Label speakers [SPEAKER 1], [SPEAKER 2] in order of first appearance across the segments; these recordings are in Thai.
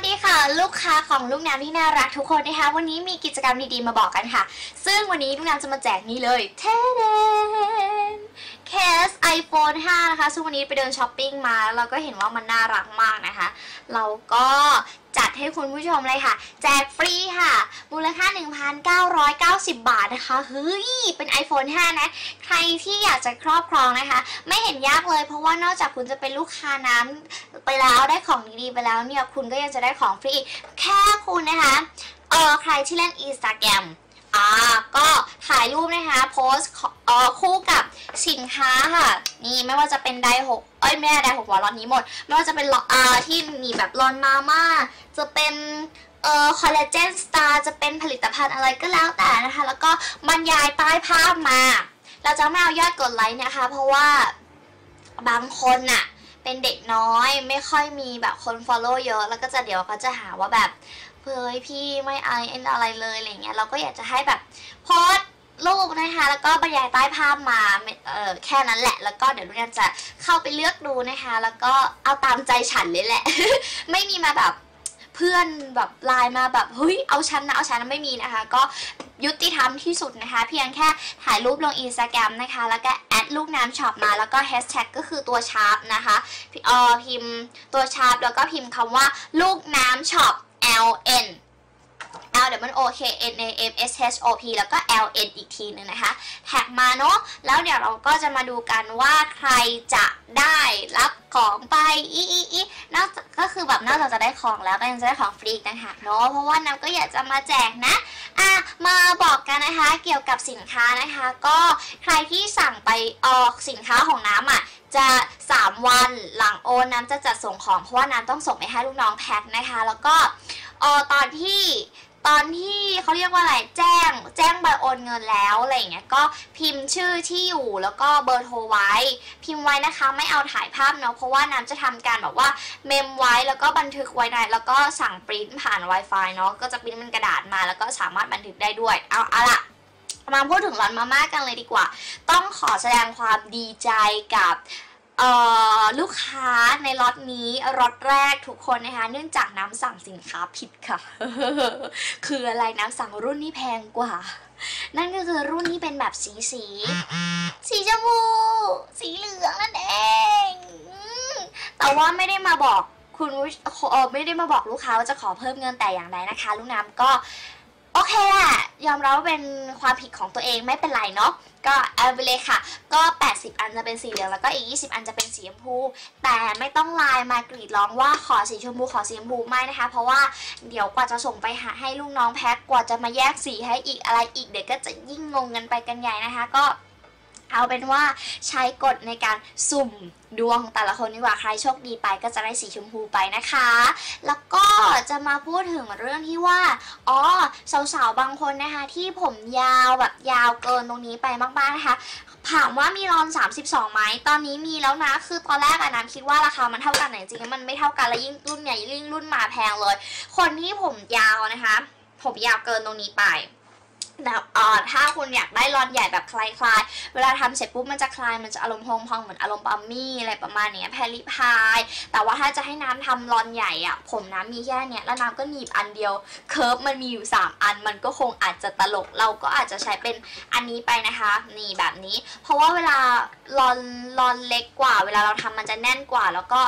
[SPEAKER 1] วัสดีค่ะ ลูกค้าของลูกน้ำที่น่ารักทุกคนนะคะ วันนี้มีกิจกรรมดีๆมาบอกกันค่ะ ซึ่งวันนี้ลูกน้ำจะมาแจกนี่เลยเทเดนเคส iPhone 5 นะคะ ซึ่งวันนี้ไปเดินช้อปปิ้งมาแล้วเราก็เห็นว่ามันน่ารักมากนะคะ เราก็ จัดให้คุณผู้ชมเลยค่ะ แจกฟรีค่ะ มูลค่า 1,990 บาทนะคะเฮ้ยเป็น iPhone 5 นะ ใครที่อยากจะครอบครองนะคะ ไม่เห็นยากเลยเพราะว่านอกจากคุณจะเป็นลูกค้าน้ำไปแล้วได้ของดีๆไปแล้วเนี่ย คุณก็ยังจะได้ของฟรี แค่คุณนะคะเออใครที่เล่น Instagram ก็ถ่ายรูปนะคะโพสเอ่อคู่กับสินค้าค่ะ นี่ไม่ว่าจะเป็นไดหกเอ้ยไม่ใช่ไดหกหัวร้อนนี้หมด ไม่ว่าจะเป็นลออ่าที่มีแบบลอนมาม่าจะเป็นเอ่อคอลลาเจนสตาร์จะเป็นผลิตภัณฑ์อะไรก็แล้วแต่นะคะ แล้วก็บรรยายใต้ภาพมา เราจะไม่เอายอดกดไลค์นะคะ เพราะว่าบางคนน่ะเป็นเด็กน้อยไม่ค่อยมีแบบคน follow เยอะ แล้วก็จะเดี๋ยวเขาจะหาว่าแบบ เฮ้ยพี่ไม่ไอเอ็นอะไรเลยอะไรเงี้ยเราก็อยากจะให้แบบโพสรูปนะคะแล้วก็บรรยายใต้ภาพมาไม่เออแค่นั้นแหละ แล้วก็เดี๋ยวลูกจะเข้าไปเลือกดูนะคะ แล้วก็เอาตามใจฉันเลยแหละ ไม่มีมาแบบเพื่อนแบบไลน์มาแบบเฮ้ยเอาฉันนะเอาฉันนะไม่มีนะคะ ก็ยุติธรรมที่สุดนะคะ เพียงแค่ถ่ายรูปลงอินสตาแกรมนะคะ แล้วก็แอดลูกน้ำช็อปมาแล้วก็แฮชแท็กก็คือตัวชาร์ปนะคะเออพิมพ์ตัวชาร์ปแล้วก็พิมพ์คำว่าลูกน้ำช็อป L N L W O K N A M S H O P แล้วก็ L N อีกทีหนึงนะคะ แท็กมาเนาะแล้วเดี๋ยวเราก็จะมาดูกันว่าใครจะได้รับของไปอีอีอีนอกก็คือแบบนอกจากจะได้ของแล้วก็ยังจะได้ของฟรีอีกต่างหากเนาะเพราะว่าน้ำก็อยากจะมาแจกนะอะมาบอกกันนะคะเกี่ยวกับสินค้านะคะ ก็ใครที่สั่งไปออกสินค้าของน้ำอะ จะ 3 วันหลังโอนน้ำจะจัดส่งของ เพราะว่าน้ำต้องส่งไปให้ลูกน้องแพ็คนะคะ แล้วก็เออตอนที่ตอนที่เขาเรียกว่าอะไรแจ้งแจ้งใบโอนเงินแล้วอะไรอย่างเงี้ยก็พิมพ์ชื่อที่อยู่แล้วก็เบอร์โทรไว้ พิมพ์ไว้นะคะ ไม่เอาถ่ายภาพเนาะเพราะว่าน้ำจะทำการแบบว่าเมมไว้แล้วก็บันทึกไว้ในแล้วก็สั่งปริ้นผ่าน Wi-Fi เนาะก็จะปริ้นเป็นกระดาษมาแล้วก็สามารถบันทึกได้ด้วยเอาเอาละ มาพูดถึงร้านมาม่ากันเลยดีกว่า ต้องขอแสดงความดีใจกับลูกค้าในล็อตนี้ล็อตแรกทุกคนนะคะ เนื่องจากน้ำสั่งสินค้าผิดค่ะ คืออะไรน้ำสั่งรุ่นที่แพงกว่า นั่นก็คือรุ่นที่เป็นแบบสีสี สีชมพูสีเหลืองนั่นเอง แต่ว่าไม่ได้มาบอกคุณไม่ได้มาบอกลูกค้าว่าจะขอเพิ่มเงินแต่อย่างใดนะคะ ลูกน้ำก็ โอเคแหละยอมรับว่าเป็นความผิดของตัวเองไม่เป็นไรเนาะก็เอาไปเลยค่ะ ก็ 80 อันจะเป็นสีเหลืองแล้วก็อีก 20 อันจะเป็นสีชมพู แต่ไม่ต้องไลน์มากรีดร้องว่าขอสีชมพูขอสีชมพูไม่นะคะ เพราะว่าเดี๋ยวกว่าจะส่งไปหาให้ลูกน้องแพ็คกว่าจะมาแยกสีให้อีกอะไรอีกเดี๋ยวก็จะยิ่งงงกันไปกันใหญ่นะคะ ก็ เอาเป็นว่าใช้กฎในการสุ่มดวงของแต่ละคนดีกว่าใครโชคดีไปก็จะได้สีชมพูไปนะคะ แล้วก็จะมาพูดถึงเรื่องที่ว่า อ๋อสาวๆบางคนนะคะที่ผมยาวแบบยาวเกินตรงนี้ไปมากๆนะคะถามว่ามีรอน 32ไหมตอนนี้มีแล้วนะ คือตอนแรกอะน้ำคิดว่าราคามันเท่ากันแต่จริงๆมันไม่เท่ากันแล้วยิ่งรุ่นใหญ่ยิ่งรุ่นมาแพงเลย คนที่ผมยาวนะคะ ผมยาวเกินตรงนี้ไป แบบอ่อถ้าคุณอยากได้รอนใหญ่แบบคลายๆ เวลาทำเสร็จปุ๊บมันจะคลาย มันจะอารมณ์พองพองเหมือนอารมณ์ปัมมี่อะไรประมาณเนี้ยแพรลิพาย แต่ว่าถ้าจะให้น้ำทำรอนใหญ่อะผมน้ำมีแค่เนี้ยแล้วน้ำก็หนีบอันเดียว เคิร์ฟมันมีอยู่ 3 อัน มันก็คงอาจจะตลก เราก็อาจจะใช้เป็นอันนี้ไปนะคะ นี่แบบนี้ เพราะว่าเวลารอนรอนเล็กกว่า เวลาเราทำมันจะแน่นกว่า แล้วก็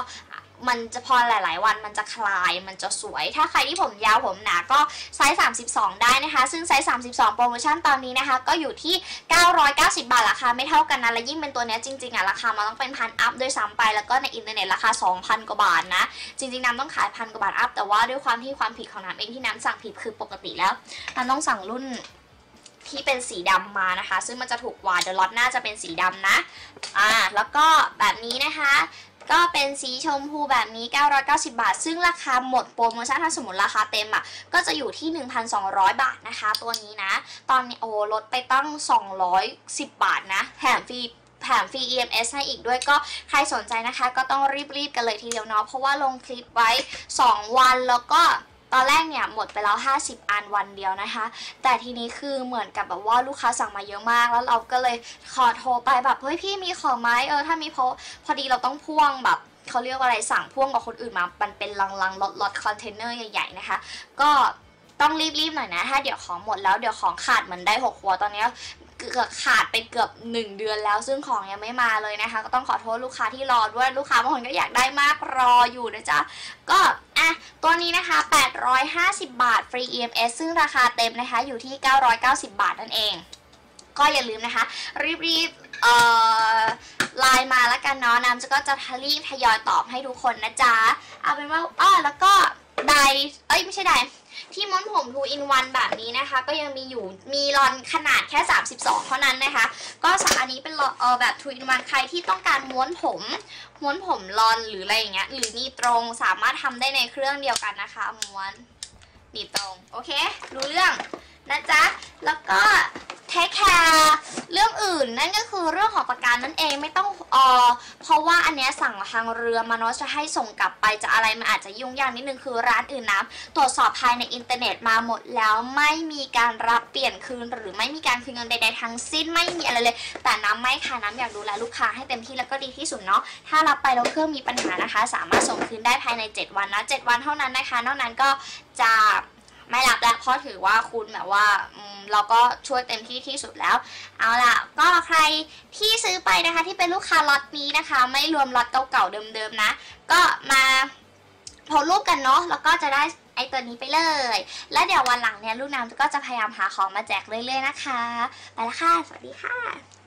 [SPEAKER 1] มันจะพอหลาย ๆ วันมันจะคลายมันจะสวย ถ้าใครที่ผมยาวผมหนาก็ไซส์ 32 ได้นะคะ ซึ่งไซส์ 32 โปรโมชั่นตอนนี้นะคะ ก็อยู่ที่ 990 บาทราคาไม่เท่ากันนะและยิ่งเป็นตัวเนี้ยจริง ๆ อะ ราคามันต้องเป็นพันอัพด้วยซ้ำไป แล้วก็ในอินเทอร์เน็ตราคา 2,000 กว่าบาทนะ จริง ๆ น้ำต้องขายพันกว่าบาทอัพแต่ว่าด้วยความที่ความผิดของน้ำเองที่น้ำสั่งผิดคือปกติแล้วน้ำต้องสั่งรุ่นที่เป็นสีดำมานะคะ ซึ่งมันจะถูกกว่าเดอะล็อตน่าจะเป็นสีดำนะ อ่า แล้วก็แบบนี้นะคะ ก็เป็นสีชมพูแบบนี้ 990 บาท ซึ่งราคาหมดโปรโมชั่นถ้าสมมติราคาเต็มอะก็จะอยู่ที่ 1,200 บาทนะคะ ตัวนี้นะ ตอนนี้โอ้ลดไปตั้ง 210 บาทนะแถมฟรีแถมฟรี EMS ให้อีกด้วยก็ใครสนใจนะคะ ก็ต้องรีบๆกันเลยทีเดียวเนาะเพราะว่าลงคลิปไว้ 2 วันแล้วก็ ตอนแรกเนี่ยหมดไปแล้ว 50 อันวันเดียวนะคะ แต่ทีนี้คือเหมือนกับแบบว่าลูกค้าสั่งมาเยอะมาก แล้วเราก็เลยขอโทรไปแบบเฮ้ยพี่มีของไหมเออถ้ามีเพราะพอดีเราต้องพ่วงแบบเขาเรียกว่าอะไรสั่งพ่วงกับคนอื่นมา มันเป็นลังๆล็อตๆคอนเทนเนอร์ใหญ่ๆนะคะ ก็ต้องรีบๆหน่อยนะ ถ้าเดี๋ยวของหมดแล้วเดี๋ยวของขาดเหมือนได้หกหัวตอนเนี้ย เกือบขาดไปเกือบ 1 เดือนแล้ว ซึ่งของยังไม่มาเลยนะคะ ก็ต้องขอโทษลูกค้าที่รอด้วยลูกค้าบางคนก็อยากได้มากรออยู่นะจ๊ะ ก็อะตัวนี้นะคะ 850 บาทฟรี EMS ซึ่งราคาเต็มนะคะอยู่ที่ 990 บาทนั่นเอง ก็อย่าลืมนะคะ รีบๆเอ่อไลน์มาแล้วกันเนาะน้ำจะก็จะรีบทยอยตอบให้ทุกคนนะจ๊ะ เอาเป็นว่าอ้อแล้วก็ไดเอ้ยไม่ใช่ได ที่ม้วนผม2 in 1แบบนี้นะคะ ก็ยังมีอยู่มีรอนขนาดแค่ 32 เท่านั้นนะคะ ก็สอันนี้เป็นเออแบบ2 in 1ใครที่ต้องการม้วนผมม้วนผมรอนหรืออะไรอย่างเงี้ยหรือนีตรงสามารถทำได้ในเครื่องเดียวกันนะคะม้วนนีตรงโอเครู้เรื่องนะจ๊ะแล้วก็ เทคแคร์เรื่องอื่นนั่นก็คือเรื่องของประกันนั่นเองไม่ต้องเออเพราะว่าอันเนี้ยสั่งทางเรือมาเนาะจะให้ส่งกลับไปจะอะไรมันอาจจะยุ่งยากนิดนึงคือร้านอื่นนะตรวจสอบภายในอินเทอร์เน็ตมาหมดแล้วไม่มีการรับเปลี่ยนคืน หรือไม่มีการคืนเงินใดๆทั้งสิ้นไม่มีอะไรเลย แต่น้ำไม่ค่ะน้ำอยากดูแลลูกค้าให้เต็มที่แล้วก็ดีที่สุดเนาะถ้ารับไปแล้วเครื่องมีปัญหานะคะ สามารถส่งคืนได้ภายใน 7 วันนะ7วันเท่านั้นนะคะ นอกนั้นก็จะ ไม่รับแล้วเพราะถือว่าคุณแบบว่าเราก็ช่วยเต็มที่ที่สุดแล้ว เอาล่ะ ก็ใครที่ซื้อไปนะคะที่เป็นลูกค้าล็อตนี้นะคะ ไม่รวมล็อตเก่าๆเดิมๆนะ ก็มาโพสต์รูปกันเนาะแล้วก็จะได้ไอตัวนี้ไปเลย แล้วเดี๋ยววันหลังเนี่ยลูกน้ำก็จะพยายามหาของมาแจกเรื่อยๆนะคะ ไปละค่ะ สวัสดีค่ะ